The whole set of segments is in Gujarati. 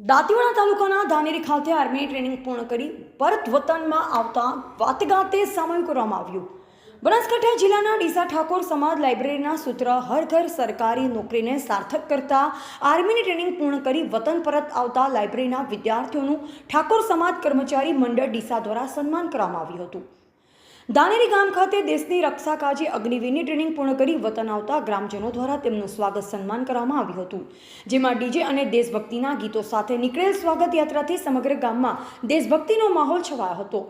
દાંતીવાડા તાલુકાના ધાનેરી ખાતે આર્મી ટ્રેનિંગ પૂર્ણ કરી પરત વતનમાં આવતા વાતગાતે સામેલ કરવામાં આવ્યું. બનાસકાંઠા જિલ્લાના ડીસા ઠાકોર સમાજ લાઇબ્રેરીના સૂત્ર હર ઘર સરકારી નોકરીને સાર્થક કરતા આર્મીની ટ્રેનિંગ પૂર્ણ કરી વતન પરત આવતા લાઇબ્રેરીના વિદ્યાર્થીઓનું ઠાકોર સમાજ કર્મચારી મંડળ ડીસા દ્વારા સન્માન કરવામાં આવ્યું હતું. દાનેરી ગામ ખાતે દેશની રક્ષા કાજે અગ્નિવીરની ટ્રેનિંગ પૂર્ણ કરી વતન આવતા ગ્રામજનો દ્વારા તેમનું સ્વાગત સન્માન કરવામાં આવ્યું હતું. જેમાં ડીજે અને દેશભક્તિના ગીતો સાથે નીકળેલ સ્વાગત યાત્રાથી સમગ્ર ગામમાં દેશભક્તિનો માહોલ છવાયો હતો.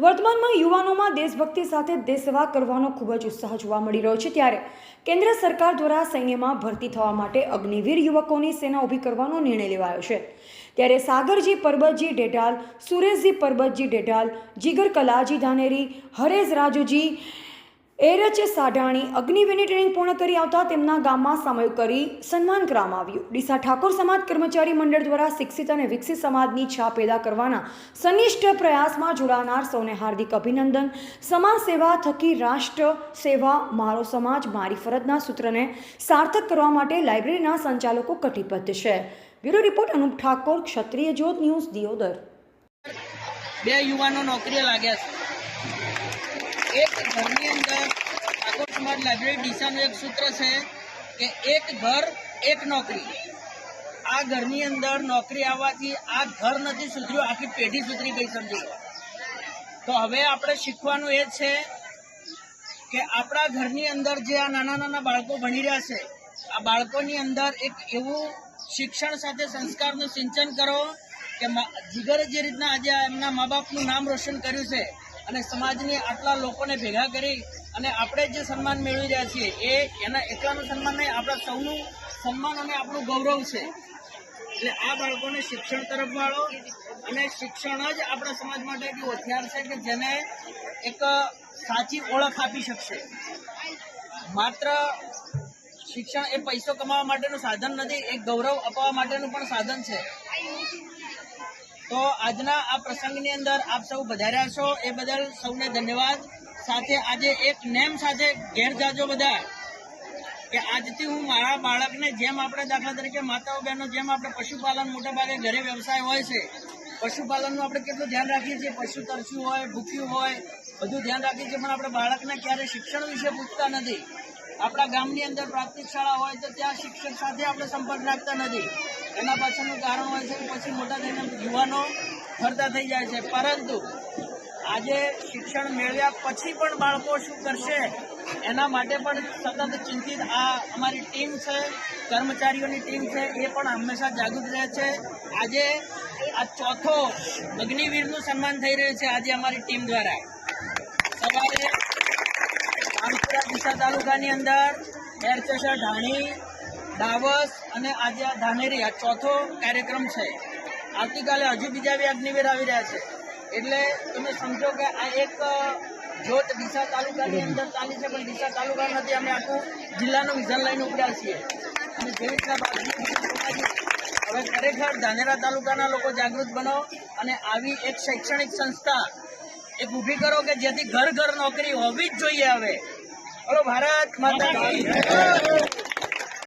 વર્તમાનમાં યુવાનોમાં દેશભક્તિ સાથે દેશસેવા કરવાનો ખૂબ જ ઉત્સાહ જોવા મળી રહ્યો છે ત્યારે કેન્દ્ર સરકાર દ્વારા સૈન્યમાં ભરતી થવા માટે અગ્નિવીર યુવકોની સેના ઊભી કરવાનો નિર્ણય લેવાયો છે. ત્યારે સાગરજી પરબતજી ડેઢાલ, સુરેશજી પરબતજી ડેઢાલ, જીગર કલાજી ધાનેરી, હરેશ રાજુજી એરચ સાઢાણી અગ્નિવીરની ટ્રેનિંગ પૂર્ણ કરી આવતા તેમના ગામમાં સામયિક કરી સન્માન કરવામાં આવ્યું. ડીસા ઠાકોર સમાજ કર્મચારી મંડળ દ્વારા શિક્ષિત અને વિકસિત સમાજની છાપ પેદા કરવાના સનિષ્ઠ પ્રયાસમાં જોડાનાર સૌને હાર્દિક અભિનંદન. સમાજ સેવા થકી રાષ્ટ્ર સેવા, મારો સમાજ, મારી ફરજના સૂત્રને સાર્થક કરવા માટે લાઇબ્રેરીના સંચાલકો કટિબદ્ધ છે. Bureau report Anup Thakor, Kshatriya Jyot news, Deodar. બે યુવાનો નોકરીએ લાગ્યા છે. એક ઘરની અંદર ઠાકોર સમાજ લાઇબ્રેરી ડીસાનું એક સૂત્ર છે કે એક ઘર, એક નોકરી. આ ઘરની અંદર નોકરી આવવાથી આ ઘર નથી સુધર્યું, આખી પેઢી સુધરી ગઈ સમજી તો હવે આપણે શીખવાનું એ છે કે આપણા ઘરની અંદર જે આ નાના નાના બાળકો ભણી રહ્યા છે, આ બાળકોની અંદર એક એવું શિક્ષણ સાથે સંસ્કારનું સિંચન કરો કે જીગરે જે રીતના આજે એમના મા બાપનું નામ રોશન કર્યું છે અને સમાજની આટલા લોકોને ભેગા કરી અને આપણે જે સન્માન મેળવી રહ્યા છીએ, એ એના એકલાનું સન્માન નહીં, આપણા સૌનું સન્માન અને આપણું ગૌરવ છે. એટલે આ બાળકોને શિક્ષણ તરફ વાળો અને શિક્ષણ જ આપણા સમાજ માટે એક હથિયાર છે કે જેને એક સાચી ઓળખ આપી શકશે. માત્ર શિક્ષણ એ પૈસો કમાવા માટેનું સાધન નથી, એક ગૌરવ અપાવવા માટેનું પણ સાધન છે. તો આજના આ પ્રસંગની અંદર આપ સૌ વધાર્યા છો. એ બદલ સૌને ધન્યવાદ. સાથે આજે એક નેમ સાથે ઘેર જાજો બધા કે આજથી હું મારા બાળકને જેમ આપણે દાખલા તરીકે માતાઓ બહેનો જેમ આપણે પશુપાલન મોટા ભાગે ઘરે વ્યવસાય હોય છે, પશુપાલનનું આપણે કેટલું ધ્યાન રાખીએ છીએ? પશુ તરસ્યું હોય, ભૂખ્યું હોય, બધું ધ્યાન રાખીએ છીએ, પણ આપણે બાળકને ક્યારેય શિક્ષણ વિશે પૂછતા નથી. આપણા ગામની અંદર પ્રાથમિક શાળા હોય તો ત્યાં શિક્ષક સાથે આપણે સંપર્ક રાખતા નથી. એના પાછળનું કારણ હોય છે પછી મોટા થઈને યુવાનો ફરતા થઈ જાય છે. પરંતુ આજે શિક્ષણ મેળવ્યા પછી પણ બાળકો શું કરશે? એના માટે પણ સતત ચિંતિત આ અમારી ટીમ છે, કર્મચારીઓની ટીમ છે, એ પણ હંમેશા જાગૃત રહે છે. આજે આ ચોથો અગ્નિવીરનું સન્માન થઈ રહ્યું છે આજે અમારી ટીમ દ્વારા. સવારે રામપુરા તાલુકાની અંદર એરચેસર ઢાણી દાવસ અને આજે ધાનેરી, આ ચોથો કાર્યક્રમ છે. આવતીકાલે હજુ બીજા બે અગ્નિવીર આવી રહ્યા છે. એટલે તમે સમજો કે આ એક જોત ડીસા તાલુકાની અંદર ચાલી છે, પણ ડીસા તાલુકા નથી. અમે આખું જિલ્લાનું વિઝન લઈને ઉપડ્યા છીએ. અને જેવી રીતના હવે ખરેખર ધાનેરા તાલુકાના લોકો જાગૃત બનો અને આવી એક શૈક્ષણિક સંસ્થા એક ઊભી કરો કે જેથી ઘર ઘર નોકરી હોવી જ જોઈએ હવે. બોલો ભારત માતા.